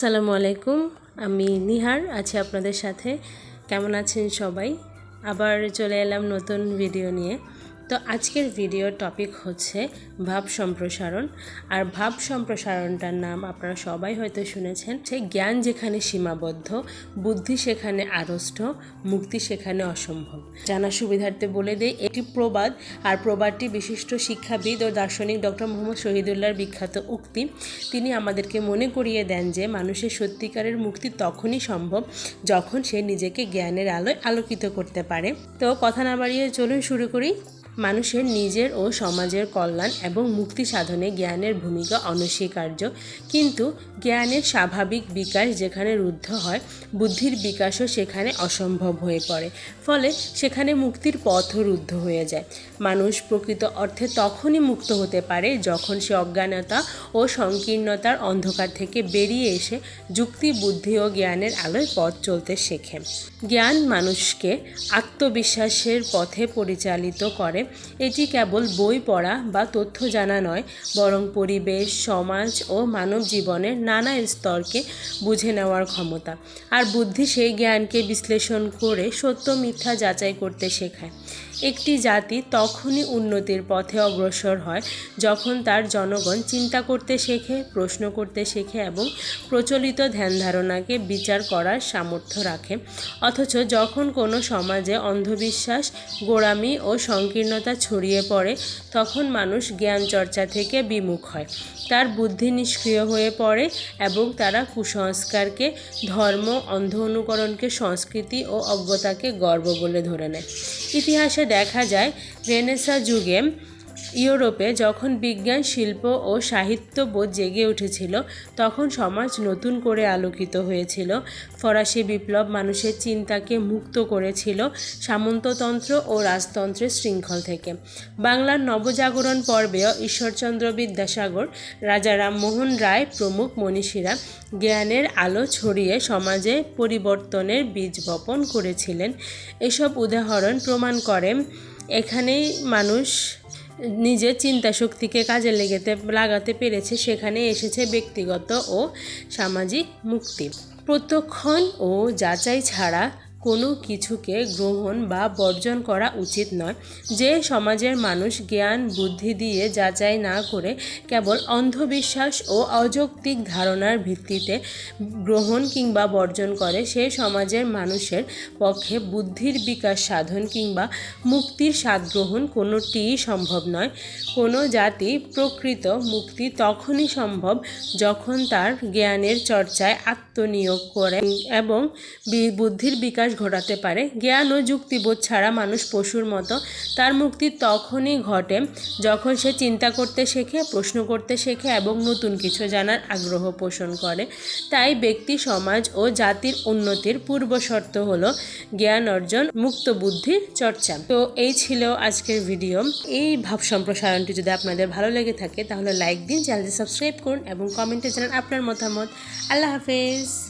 আসসালামু আলাইকুম, আমি নিহার, আছি আপনাদের সাথে। কেমন আছেন সবাই? আবার চলে এলাম নতুন ভিডিও নিয়ে। তো আজকের ভিডিওর টপিক হচ্ছে ভাব সম্প্রসারণ। আর ভাব সম্প্রসারণটার নাম আপনারা সবাই হয়তো শুনেছেন সে জ্ঞান যেখানে সীমাবদ্ধ, বুদ্ধি সেখানে আড়ষ্ট মুক্তি সেখানে অসম্ভব। জানা সুবিধার্থে বলে দেয় এটি প্রবাদ আর প্রবাদটি বিশিষ্ট শিক্ষাবিদ ও দার্শনিক ডক্টর মোহাম্মদ শহীদুল্লাহর বিখ্যাত উক্তি। তিনি আমাদেরকে মনে করিয়ে দেন যে, মানুষের সত্যিকারের মুক্তি তখনই সম্ভব যখন সে নিজেকে জ্ঞানের আলোয় আলোকিত করতে পারে। তো কথা না বাড়িয়ে চলুন শুরু করি। মানুষের নিজের ও সমাজের কল্যাণ এবং মুক্তি সাধনে জ্ঞানের ভূমিকা অনস্বীকার্য। কিন্তু জ্ঞানের স্বাভাবিক বিকাশ যেখানে রুদ্ধ হয়, বুদ্ধির বিকাশও সেখানে অসম্ভব হয়ে পড়ে। ফলে সেখানে মুক্তির পথও রুদ্ধ হয়ে যায়। মানুষ প্রকৃত অর্থে তখনই মুক্ত হতে পারে যখন সে অজ্ঞানতা ও সংকীর্ণতার অন্ধকার থেকে বেরিয়ে এসে যুক্তি, বুদ্ধি ও জ্ঞানের আলোয় পথ চলতে শেখে। জ্ঞান মানুষকে আত্মবিশ্বাসের পথে পরিচালিত করে এটি কেবল বই পড়া বা তথ্য জানা নয়, বরং পরিবেশ, সমাজ ও মানব জীবনের নানা স্তরকে বুঝে নেওয়ার ক্ষমতা। আর বুদ্ধি সেই জ্ঞানকে বিশ্লেষণ করে সত্য মিথ্যা যাচাই করতে শেখায়। একটি জাতি তখনই উন্নতির পথে অগ্রসর হয়, যখন তার জনগণ চিন্তা করতে শেখে, প্রশ্ন করতে শেখে এবং প্রচলিত ধ্যান ধারণাকে বিচার করার সামর্থ্য রাখে। অথচ যখন কোনো সমাজে অন্ধবিশ্বাস, গোড়ামি ও সংকীর্ণতা ছড়িয়ে পড়ে, তখন মানুষ জ্ঞান চর্চা থেকে বিমুখ হয়। তার বুদ্ধি নিষ্ক্রিয় হয়ে পড়ে এবং তারা কুসংস্কারকে, ধর্ম, অন্ধ অনুকরণকে, সংস্কৃতি ও অজ্ঞতাকে গর্ব বলে ধরে নেয়। ইতিহাসে দেখা যায়, রেনেসা যুগে ইউরোপে যখন বিজ্ঞান, শিল্প ও সাহিত্যবোধ জেগে উঠেছিল, তখন সমাজ নতুন করে আলোকিত হয়েছিল। ফরাসি বিপ্লব মানুষের চিন্তাকে মুক্ত করেছিল সামন্ততন্ত্র ও রাজতন্ত্রের শৃঙ্খল থেকে। বাংলার নবজাগরণ পর্বেও ঈশ্বরচন্দ্র বিদ্যাসাগর, রাজা রামমোহন রায় প্রমুখ মনীষীরা জ্ঞানের আলো ছড়িয়ে সমাজে পরিবর্তনের বীজ বপন করেছিলেন। এসব উদাহরণ প্রমাণ করে এখানেই মানুষ নিজের চিন্তা শক্তিকে কাজে লেগেতে লাগাতে পেরেছে, সেখানে এসেছে ব্যক্তিগত ও সামাজিক মুক্তি। প্রত্যক্ষণ ও যাচাই ছাড়া কোনো কিছুকে গ্রহণ বা বর্জন করা উচিত নয়। যে সমাজের মানুষ জ্ঞান, বুদ্ধি দিয়ে যাচাই না করে কেবল অন্ধবিশ্বাস ও অযৌক্তিক ধারণার ভিত্তিতে গ্রহণ কিংবা বর্জন করে, সে সমাজের মানুষের পক্ষে বুদ্ধির বিকাশ সাধন কিংবা মুক্তির স্বাদ গ্রহণ কোনোটিই সম্ভব নয়। কোনো জাতি প্রকৃত মুক্তি তখনই সম্ভব যখন তার জ্ঞানের চর্চায় আত্মনিয়োগ করে এবং বুদ্ধির বিকাশ ঘটাতে পারে। জ্ঞান ও যুক্তিবোধ ছাড়া মানুষ পশুর মতো। তার মুক্তি তখনই ঘটে যখন সে চিন্তা করতে শেখে, প্রশ্ন করতে শেখে এবং নতুন কিছু জানার আগ্রহ পোষণ করে। তাই ব্যক্তি, সমাজ ও জাতির উন্নতির পূর্ব শর্ত হলো জ্ঞান অর্জন, মুক্ত বুদ্ধির চর্চা। তো এই ছিল আজকের ভিডিও। এই ভাব সম্প্রসারণটি যদি আপনাদের ভালো লেগে থাকে, তাহলে লাইক দিন, চ্যানেলটি সাবস্ক্রাইব করুন এবং কমেন্টে জানান আপনার মতামত। আল্লাহ হাফেজ।